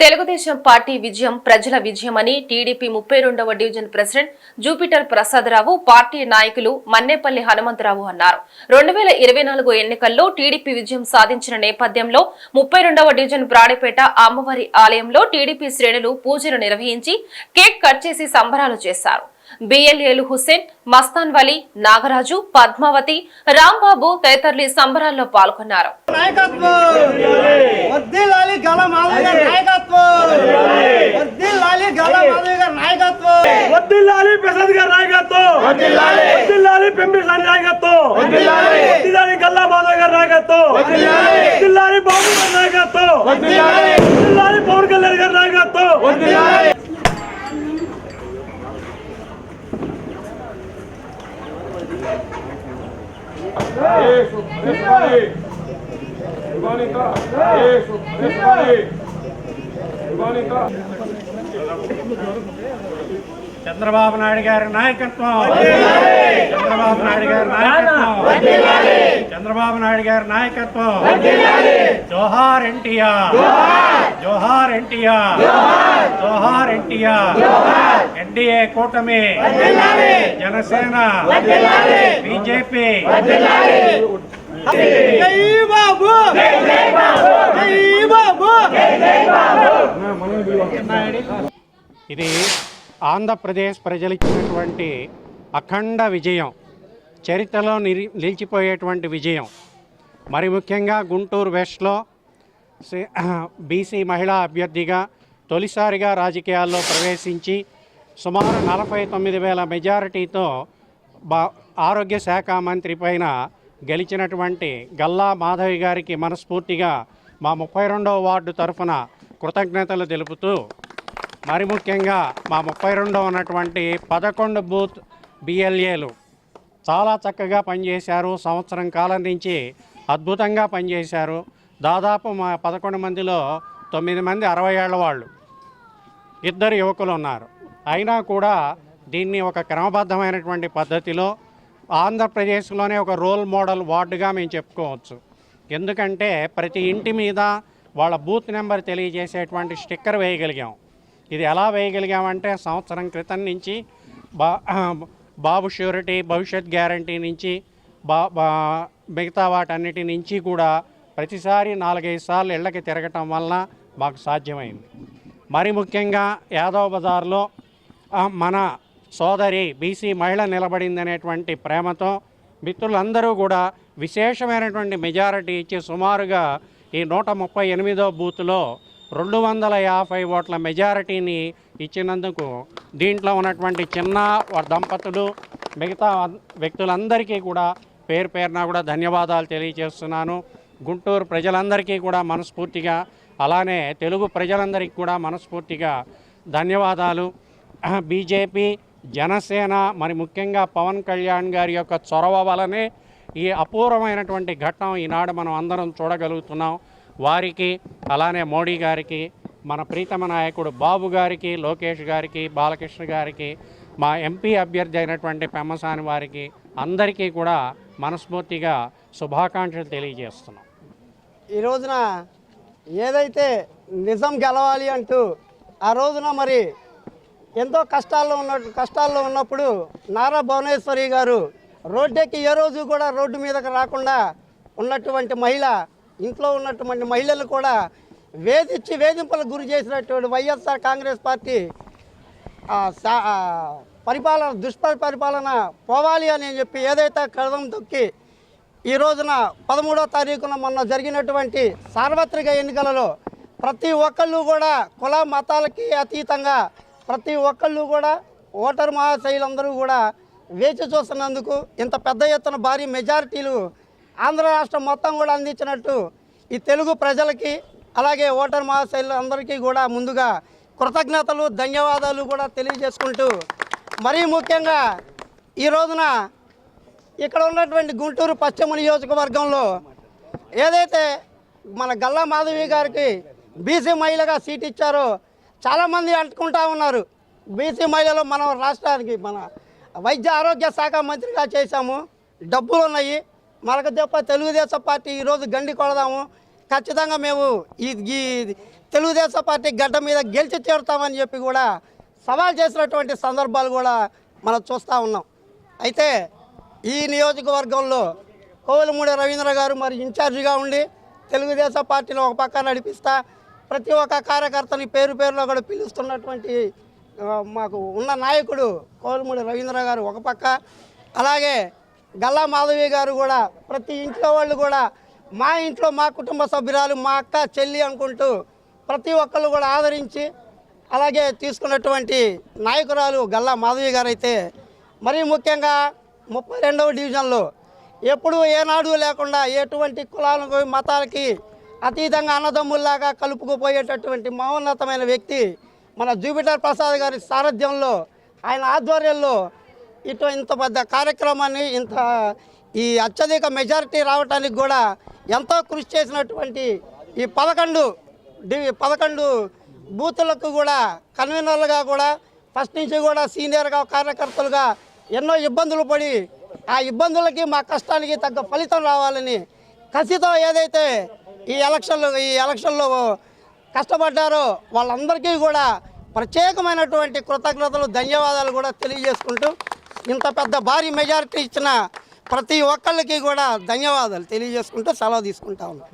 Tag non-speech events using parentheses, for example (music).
Telugu Desam party విజయం ప్రజల విజయమని TDP ముప్పై రెండవ division president Jupiter Prasadarao party నాయకులు మన్నేపల్లి హనుమంతరావు అన్నారు. రెండు వేల ఇరవై నాలుగు ఎన్నికల్లో టీడీపీ విజయం సాధించిన నేపథ్యంలో ముప్పై రెండవ డివిజన్ బ్రాడిపేట అమ్మవారి ఆలయంలో టీడీపీ శ్రేణులు పూజలు నిర్వహించి కేక్ కట్ చేసి సంబరాలు చేశారు. బిఎల్ఏలు హుస్సేన్ మస్తాన్ వలి నాగరాజు పద్మావతి రాంబాబు తదితరులు ఈ సంబరాల్లో పాల్గొన్నారు. నాయకత్వం. Thank you. చంద్రబాబు నాయుడు గారి నాయకత్వం. చంద్రబాబు నాయుడు గారి నాయకత్వం. చంద్రబాబు నాయుడు గారి నాయకత్వం. జోహార్ ఎన్టీఆర్. జోహార్ ఎన్టీఆర్. జోహార్ ఎన్టీఆర్. ఎన్డీఏ కూటమి. జనసేన. బీజేపీ. జై బాబు. జై బాబు. ఇది ఆంధ్రప్రదేశ్ ప్రజలిచ్చినటువంటి అఖండ విజయం చరిత్రలో నిలి నిలిచిపోయేటువంటి విజయం. మరి ముఖ్యంగా గుంటూరు వెస్ట్లో (clears throat) బీసీ మహిళా అభ్యర్థిగా తొలిసారిగా రాజకీయాల్లో ప్రవేశించి సుమారు నలభై తొమ్మిది వేల మెజారిటీతో బా ఆరోగ్య శాఖ మంత్రి పైన గెలిచినటువంటి గల్లా మాధవి గారికి మనస్ఫూర్తిగా మా ముప్పై రెండవ వార్డు తరఫున కృతజ్ఞతలు తెలుపుతూ మరి ముఖ్యంగా మా ముప్పై రెండో ఉన్నటువంటి పదకొండు బూత్ బిఎల్ఏలు చాలా చక్కగా పనిచేశారు. సంవత్సరం కాలం నుంచి అద్భుతంగా పనిచేశారు. దాదాపు మా పదకొండు మందిలో తొమ్మిది మంది అరవై ఏళ్ళ వాళ్ళు ఇద్దరు యువకులు ఉన్నారు. అయినా కూడా దీన్ని ఒక క్రమబద్ధమైనటువంటి పద్ధతిలో ఆంధ్రప్రదేశ్లోనే ఒక రోల్ మోడల్ వార్డుగా మేము చెప్పుకోవచ్చు. ఎందుకంటే ప్రతి ఇంటి మీద వాళ్ళ బూత్ నెంబర్ తెలియజేసేటువంటి స్టిక్కర్ వేయగలిగాం. ఇది ఎలా వేయగలిగామంటే సంవత్సరం క్రితం నుంచి బా (clears throat) బాబు ష్యూరిటీ భవిష్యత్ గ్యారంటీ నుంచి బా బా మిగతా వాటన్నిటి నుంచి కూడా ప్రతిసారి నాలుగైదు సార్లు ఇళ్ళకి తిరగటం వలన మాకు సాధ్యమైంది. మరి ముఖ్యంగా యాదవ్ బజార్లో మన సోదరి బీసీ మహిళ నిలబడిందనేటువంటి ప్రేమతో మిత్రులందరూ కూడా విశేషమైనటువంటి మెజారిటీ ఇచ్చి సుమారుగా ఈ నూట ముప్పై ఎనిమిదో బూత్లో రెండు వందల యాభై ఓట్ల మెజారిటీని ఇచ్చినందుకు దీంట్లో ఉన్నటువంటి చిన్న దంపతులు మిగతా వ్యక్తులందరికీ కూడా పేరు పేరున కూడా ధన్యవాదాలు తెలియజేస్తున్నాను. గుంటూరు ప్రజలందరికీ కూడా మనస్ఫూర్తిగా అలానే తెలుగు ప్రజలందరికీ కూడా మనస్ఫూర్తిగా ధన్యవాదాలు. (clears throat) బీజేపీ జనసేన మరి ముఖ్యంగా పవన్ కళ్యాణ్ గారి యొక్క చొరవ వలనే ఈ అపూర్వమైనటువంటి ఘట్టం ఈనాడు మనం అందరం చూడగలుగుతున్నాం. వారికి అలానే మోడీ గారికి మన ప్రీతమ నాయకుడు బాబు గారికి లోకేష్ గారికి బాలకృష్ణ గారికి మా ఎంపీ అభ్యర్థి అయినటువంటి పెమ్మసాని వారికి అందరికీ కూడా మనస్ఫూర్తిగా శుభాకాంక్షలు తెలియజేస్తున్నాం. ఈ రోజున ఏదైతే నిజం గెలవాలి అంటూ ఆ రోజున మరి ఎంతో కష్టాల్లో ఉన్న కష్టాల్లో ఉన్నప్పుడు నారా భువనేశ్వరి గారు రోడ్డెక్కి ఏ రోజు కూడా రోడ్డు మీదకి రాకుండా ఉన్నటువంటి మహిళ ఇంట్లో ఉన్నటువంటి మహిళలు కూడా వేధించి వేధింపులకు గురి చేసినటువంటి వైఎస్ఆర్ కాంగ్రెస్ పార్టీ పరిపాలన దుష్పరిపాలన పోవాలి అని చెప్పి ఏదైతే కదం తొక్కి ఈ రోజున పదమూడో తారీఖున మొన్న జరిగినటువంటి సార్వత్రిక ఎన్నికలలో ప్రతి ఒక్కళ్ళు కూడా కుల మతాలకి అతీతంగా ప్రతి ఒక్కళ్ళు కూడా ఓటర్ మహాశైలందరూ కూడా వేచి చూస్తున్నందుకు ఇంత పెద్ద ఎత్తున భారీ మెజారిటీలు ఆంధ్ర రాష్ట్రం మొత్తం కూడా అందించినట్టు ఈ తెలుగు ప్రజలకి అలాగే ఓటర్ మహాశైలు అందరికీ కూడా ముందుగా కృతజ్ఞతలు ధన్యవాదాలు కూడా తెలియజేసుకుంటూ మరీ ముఖ్యంగా ఈ రోజున ఇక్కడ ఉన్నటువంటి గుంటూరు పశ్చిమ నియోజకవర్గంలో ఏదైతే మన గల్లా మాధవి గారికి బీసీ మహిళగా సీట్ ఇచ్చారో చాలామంది అంటుకుంటా ఉన్నారు. బీసీ మహిళలు మనం రాష్ట్రానికి మన వైద్య ఆరోగ్య శాఖ మంత్రిగా చేశాము. డబ్బులు ఉన్నాయి మనకు తెలుగుదేశం పార్టీ ఈరోజు గండి కొడదాము. ఖచ్చితంగా మేము ఈ ఈ తెలుగుదేశం పార్టీ గడ్డ మీద గెలిచి తీరుతామని చెప్పి కూడా సవాల్ చేసినటువంటి సందర్భాలు కూడా మనం చూస్తూ ఉన్నాం. అయితే ఈ నియోజకవర్గంలో కోవలమూడి రవీంద్ర గారు మరి ఇన్ఛార్జిగా ఉండి తెలుగుదేశం పార్టీని ఒక పక్క నడిపిస్తా ప్రతి ఒక్క కార్యకర్తని పేరు పేరులో కూడా పిలుస్తున్నటువంటి మాకు ఉన్న నాయకుడు కోవలమూడి రవీంద్ర గారు ఒక పక్క. అలాగే గల్లా మాధవి గారు కూడా ప్రతి ఇంట్లో వాళ్ళు కూడా మా ఇంట్లో మా కుటుంబ సభ్యురాలు మా అక్క చెల్లి అనుకుంటూ ప్రతి ఒక్కళ్ళు కూడా ఆదరించి అలాగే తీసుకున్నటువంటి నాయకురాలు గల్లా మాధవి గారు అయితే మరీ ముఖ్యంగా ముప్పై రెండవ డివిజన్లో ఎప్పుడూ ఏనాడు లేకుండా ఎటువంటి కులాలకు మతాలకి అతీతంగా అన్నదమ్ముల్లాగా కలుపుకుపోయేటటువంటి మహోన్నతమైన వ్యక్తి మన జూపిటర్ ప్రసాద్ గారి సారథ్యంలో ఆయన ఆధ్వర్యంలో ఇటు ఇంత పెద్ద కార్యక్రమాన్ని ఇంత ఈ అత్యధిక మెజారిటీ రావడానికి కూడా ఎంతో కృషి చేసినటువంటి ఈ పదకొండు డి పదకొండు బూతులకు కూడా కన్వీనర్లుగా కూడా ఫస్ట్ నుంచి కూడా సీనియర్గా కార్యకర్తలుగా ఎన్నో ఇబ్బందులు పడి ఆ ఇబ్బందులకి మా కష్టానికి తగ్గ ఫలితం రావాలని కసితో ఏదైతే ఈ ఎలక్షన్లు ఈ ఎలక్షన్లో కష్టపడ్డారో వాళ్ళందరికీ కూడా ప్రత్యేకమైనటువంటి కృతజ్ఞతలు ధన్యవాదాలు కూడా తెలియజేసుకుంటూ ఇంత పెద్ద భారీ మెజారిటీ ఇచ్చిన ప్రతి ఒక్కళ్ళకి కూడా ధన్యవాదాలు. తెలియజేసుకుంటూ సెలవు తీసుకుంటా ఉన్నాను.